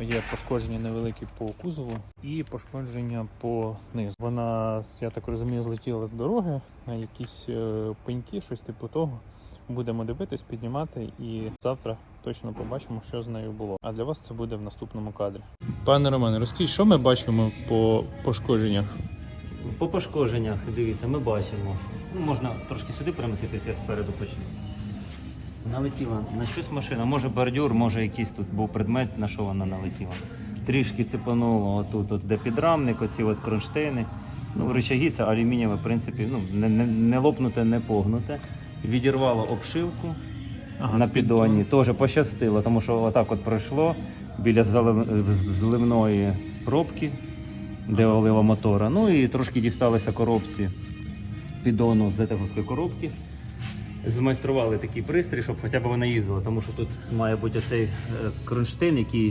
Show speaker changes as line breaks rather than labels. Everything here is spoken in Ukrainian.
Є пошкодження невеликі по кузову і пошкодження по низу. Вона, я так розумію, злетіла з дороги на якісь е, пеньки, щось типу того. Будемо дивитись, піднімати і завтра точно побачимо, що з нею було. А для вас це буде в наступному кадрі. Пане Романе, розкажіть, що ми бачимо по пошкодженнях?
По пошкодженнях, дивіться, ми бачимо. Ну, можна трошки сюди переміститися, я спереду почну. Налетіла на щось машина, може бордюр, може якийсь тут був предмет, на що вона налетіла. Трішки цепануло отут, от, де підрамник, оці от кронштейни. Ну, рычаги це алюмінієве, в принципі, ну, не, не, не лопнуте, не погнуте. Відірвало обшивку на піддоні. Теж пощастило, тому що отак от пройшло біля залив- зливної пробки, де олива мотора. Ну і трошки дісталися коробці піддону з зетеговської коробки. Змайстрували такий пристрій, щоб хоча б вона їздила, тому що тут має бути цей кронштейн, який